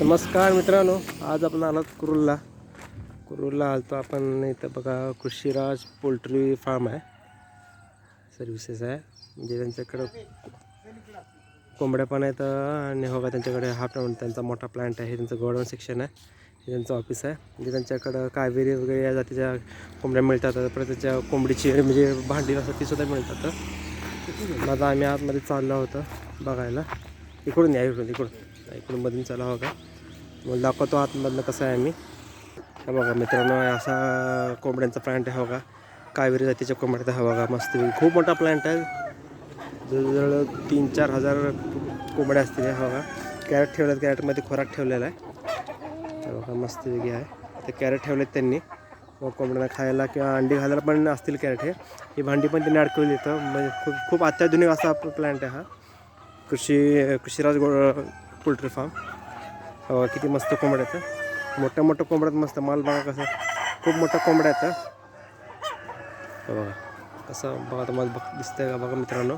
नमस्कार मित्रांनो आज आपण आलो कुरुलला. कुरुलला आलतो आपण इथं बघा कृषीराज पोल्ट्री फार्म आहे. सर्व्हिसेस आहे. म्हणजे त्यांच्याकडं कोंबड्या पण आहेत आणि हो का त्यांच्याकडे हा पण त्यांचा मोठा प्लांट आहे. त्यांचं गोडाऊन सेक्शन आहे. हे त्यांचं ऑफिस आहे. म्हणजे त्यांच्याकडं कावेरी वगैरे या जातीच्या कोंबड्या मिळतात. परत त्याच्या कोंबडीची म्हणजे भांडी असतात ती सुद्धा मिळतात. माझा आम्ही आतमध्ये चाललो होतो बघायला. इकडून या इकडून इकडून. इकडून मधून चला हो का मग दाखवतो आतमधलं कसं आहे आम्ही हा बघा मित्रांनो असा कोंबड्यांचा प्लांट आहे बघा. का कावेरी जातीच्या कोंबड्याचा हा बघा मस्त खूप मोठा प्लांट आहे. जवळजवळ तीन चार हजार कोंबड्या असतील हा बघा. कॅरेट ठेवल्यात कॅरेटमध्ये खोराक ठेवलेला आहे. बघा मस्त वेगळी आहे. ते कॅरेट ठेवलेत त्यांनी. मग कोंबड्यांना खायला किंवा अंडी घालायला पण असतील कॅरेट हे. ही भांडी पण त्यांनी अडकवली येतं म्हणजे खूप खूप अत्याधुनिक असा प्लांट आहे हा. कृषी कृषीराज गो पोल्ट्री फार्म. किती मस्त कोंबड्या आहेत मोठ्या मोठ्या कोंबड्यात मस्त माल बघा कसं. खूप मोठ्या कोंबड्या आहेत बघा कसं बघा तुम्हाला बघ दिसतंय का? बघा मित्रांनो.